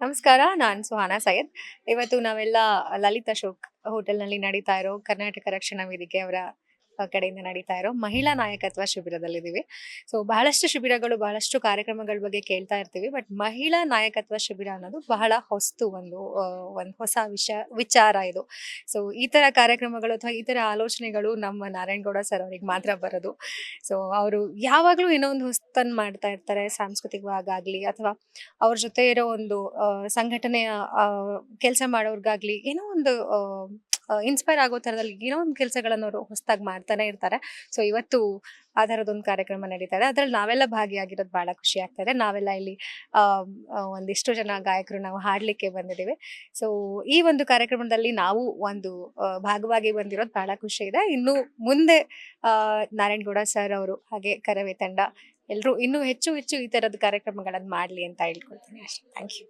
ನಮಸ್ಕಾರ, ನಾನು ಸುಹಾನಾ ಸೈಯದ್. ಇವತ್ತು ನಾವೆಲ್ಲ ಲಲಿತ್ ಅಶೋಕ್ ಹೋಟೆಲ್ನಲ್ಲಿ ನಡೀತಾ ಇರೋ ಕರ್ನಾಟಕ ರಕ್ಷಣಾ ವೇದಿಕೆ ಅವರ ಕಡೆಯಿಂದ ನಡೀತಾ ಇರೋ ಮಹಿಳಾ ನಾಯಕತ್ವ ಶಿಬಿರದಲ್ಲಿದ್ದೀವಿ. ಸೊ ಬಹಳಷ್ಟು ಶಿಬಿರಗಳು, ಬಹಳಷ್ಟು ಕಾರ್ಯಕ್ರಮಗಳ ಬಗ್ಗೆ ಕೇಳ್ತಾ ಇರ್ತೀವಿ. ಬಟ್ ಮಹಿಳಾ ನಾಯಕತ್ವ ಶಿಬಿರ ಅನ್ನೋದು ಬಹಳ ಹೊಸ್ತು ಒಂದು ಒಂದು ಹೊಸ ವಿಷಯ ವಿಚಾರ ಇದು. ಸೊ ಈ ತರ ಕಾರ್ಯಕ್ರಮಗಳು ಅಥವಾ ಈ ತರ ಆಲೋಚನೆಗಳು ನಮ್ಮ ನಾರಾಯಣಗೌಡ ಸರ್ ಅವ್ರಿಗೆ ಮಾತ್ರ ಬರೋದು. ಸೊ ಅವರು ಯಾವಾಗಲೂ ಏನೋ ಒಂದು ಹೊಸ್ತನ್ನು ಮಾಡ್ತಾ ಇರ್ತಾರೆ ಸಾಂಸ್ಕೃತಿಕವಾಗಲಿ ಅಥವಾ ಅವ್ರ ಜೊತೆ ಇರೋ ಒಂದು ಸಂಘಟನೆಯ ಕೆಲಸ ಮಾಡೋರ್ಗಾಗ್ಲಿ ಏನೋ ಒಂದು ಇನ್ಸ್ಪೈರ್ ಆಗೋ ಥರದಲ್ಲಿ ಏನೋ ಒಂದು ಕೆಲಸಗಳನ್ನು ಅವರು ಹೊಸದಾಗಿ ಮಾಡ್ತಾನೆ ಇರ್ತಾರೆ. ಸೊ ಇವತ್ತು ಆ ಥರದೊಂದು ಕಾರ್ಯಕ್ರಮ ನಡೀತಾ ಇದೆ. ಅದ್ರಲ್ಲಿ ನಾವೆಲ್ಲ ಭಾಗಿಯಾಗಿರೋದು ಭಾಳ ಖುಷಿ ಆಗ್ತಾ ನಾವೆಲ್ಲ ಇಲ್ಲಿ ಒಂದಿಷ್ಟು ಜನ ಗಾಯಕರು ನಾವು ಹಾಡಲಿಕ್ಕೆ ಬಂದಿದ್ದೀವಿ. ಸೊ ಈ ಒಂದು ಕಾರ್ಯಕ್ರಮದಲ್ಲಿ ನಾವು ಒಂದು ಭಾಗವಾಗಿ ಬಂದಿರೋದು ಭಾಳ ಖುಷಿ ಇದೆ. ಇನ್ನು ಮುಂದೆ ನಾರಾಯಣಗೌಡ ಸರ್ ಅವರು ಹಾಗೆ ಕರವೇ ತಂಡ ಎಲ್ಲರೂ ಇನ್ನೂ ಹೆಚ್ಚು ಹೆಚ್ಚು ಈ ಥರದ ಕಾರ್ಯಕ್ರಮಗಳನ್ನು ಮಾಡಲಿ ಅಂತ ಹೇಳ್ಕೊಳ್ತೀನಿ. ಅಷ್ಟೇ. Thank you